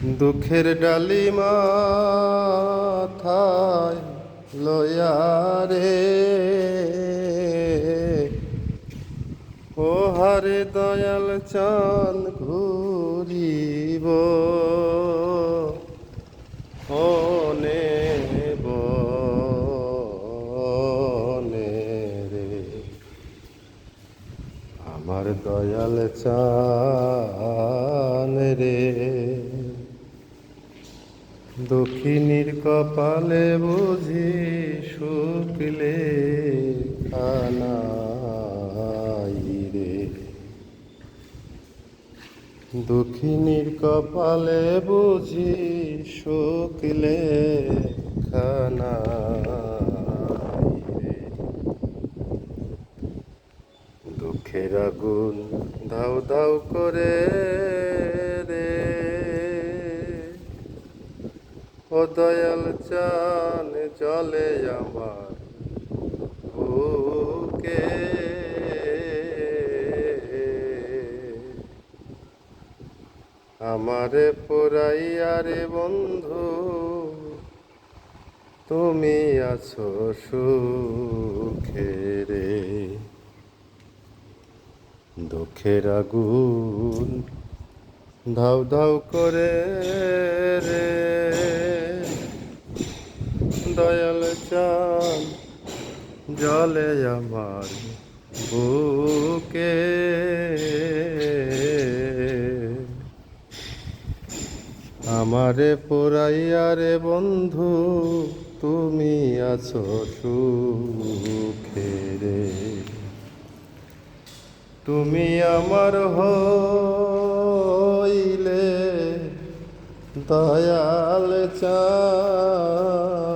দুঃখের ডালি মাথায় লয়ারে ও হারে দয়াল চান ঘুরিব আমার দয়াল চান রে দক্ষিণীর কপালে বুঝি শুকলে রে। দক্ষিণীর কপালে বুঝি শুকলে খানাই রে। দুঃখের আগুন দাউ দাউ করে দয়াল চান জলে আমার বুকে। আমারে পোড়াইয়া রে বন্ধু, তুমি আছো সুখে দুঃখের আগুন ধাউ ধাউ করে রে। দয়াল চান জলে আমার বুকে। আমারে পোড়াইয়া রে বন্ধু, তুমি আছো সুখে রে। তুমি আমার হইলে দয়াল চান।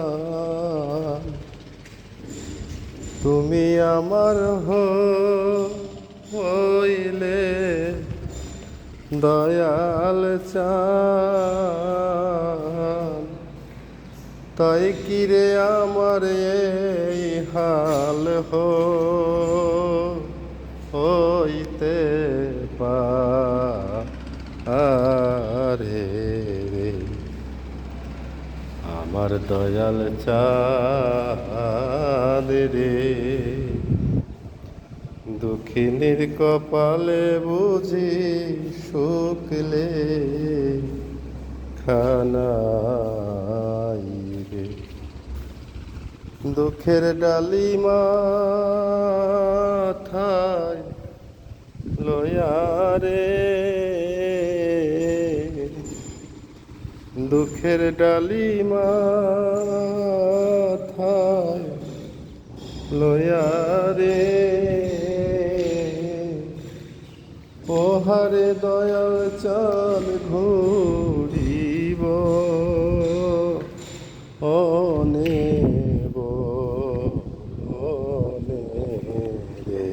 তুমি আমার হইলে দয়াল চান। তাই কিরে আমার এই হাল হইতে পারে? রে আমার দয়াল চাঁদ রে। কপালে বুঝি শুকলে খানাই রে। দুঃখের ডালি মাথায় লয়ারে দুঃখের ডালি মাথায় লয়ারে ওহারে দয়াল চাল ঘুরিব অনে রে।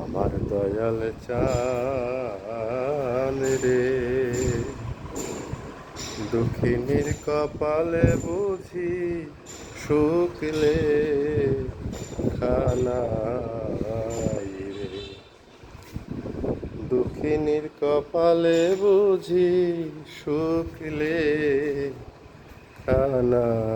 আমার দয়াল চান রে। দুঃখিনীর কপালে বুঝি শুকলে খানা রে। দুঃখিনীর কপালে বুঝি শুকলে খানাই রে